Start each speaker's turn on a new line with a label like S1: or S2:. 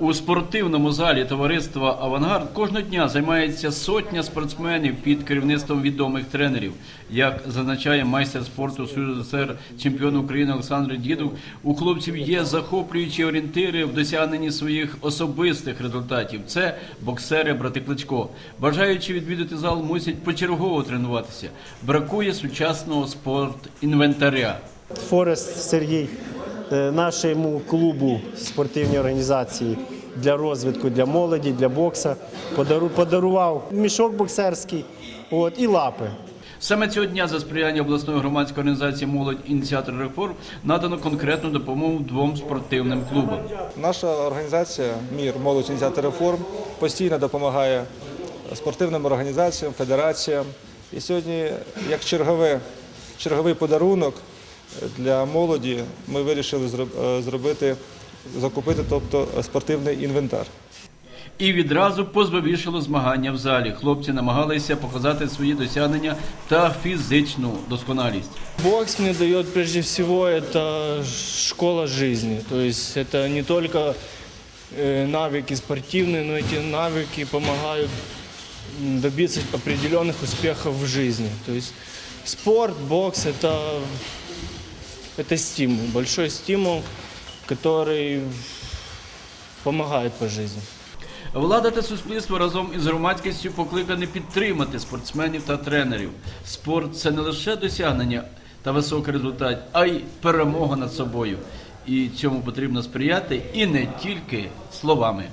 S1: У спортивному залі товариства Авангард кожного дня займається сотня спортсменів під керівництвом відомих тренерів. Як зазначає майстер спорту СССР, чемпіон України Олександр Дідук, у хлопців є захоплюючі орієнтири в досягненні своїх особистих результатів. Це боксери брати Кличко. Бажаючи відвідати зал, мусять почергово тренуватися. Бракує сучасного спортінвентаря.
S2: Форест Сергій нашому клубу спортивній організації для розвитку для молоді, для бокса подарував мішок боксерський от, і лапи.
S1: Саме цього дня за сприяння обласної громадської організації Молодь ініціатор реформ надано конкретну допомогу двом спортивним клубам.
S3: Наша організація Мір молодь ініціатор реформ постійно допомагає спортивним організаціям, федераціям. І сьогодні, як чергове, черговий подарунок для молоді, ми вирішили зроб- е, зробити, закупити, тобто спортивний інвентар.
S1: І відразу позбавішало змагання в залі. Хлопці намагалися показати свої досягнення та фізичну досконалість.
S4: Бокс мне дает прежде всего это школа жизни. То есть это не только э, навыки спортивные, но эти навыки помогают м, добиться определенных успехов в жизни. То есть спорт, бокс это, это стимул, большой стимул, который помогает по жизни.
S1: Влада та суспільство разом із громадськістю покликані підтримати спортсменів та тренерів. Спорт це не лише досягнення та високий результат, а й перемога над собою. І цьому потрібно сприяти і не тільки словами.